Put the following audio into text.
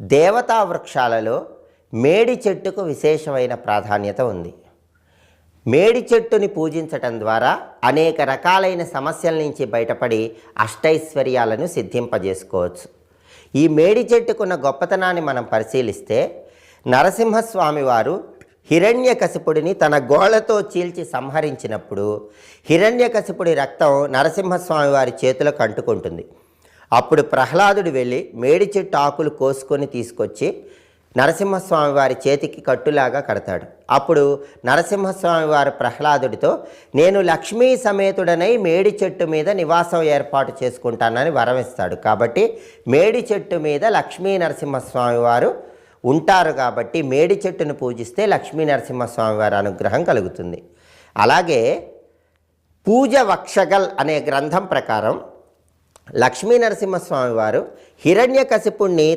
దేవతా వృక్షాలలో మేడి చెట్టుకు విశేషమైన ప్రాధాన్యత ఉంది. మేడి చెట్టుని పూజించటం ద్వారా అనేక రకాలైన సమస్యల నుంచి బయటపడి అష్టైశ్వర్యాలను సిద్ధింపజేసుకోవచ్చు. ఈ మేడి చెట్టుకున్న గొప్పతనాన్ని మనం పరిశీలిస్తే నరసింహస్వామి వారు హిరణ్యకశిపుడిని తన గోళ్ళతో చీల్చి సంహరించినప్పుడు హిరణ్యకశిపుడి రక్తం నరసింహస్వామి వారి చేతులకు అంటుకుంటుంది. అప్పుడు ప్రహ్లాదుడు వెళ్ళి మేడి చెట్టు ఆకులు కోసుకొని తీసుకొచ్చి నరసింహస్వామి వారి చేతికి కట్టులాగా కడతాడు. అప్పుడు నరసింహస్వామి వారు ప్రహ్లాదుడితో నేను లక్ష్మీ సమేతుడనై మేడి చెట్టు మీద నివాసం ఏర్పాటు చేసుకుంటానని వరమిస్తాడు. కాబట్టి మేడి చెట్టు మీద లక్ష్మీ నరసింహస్వామి వారు ఉంటారు కాబట్టి మేడి చెట్టును పూజిస్తే లక్ష్మీ నరసింహస్వామి వారి అనుగ్రహం కలుగుతుంది. అలాగే పూజ వక్షగల్ అనే గ్రంథం ప్రకారం లక్ష్మీ నరసింహస్వామి వారు హిరణ్యకశిపుణ్ణి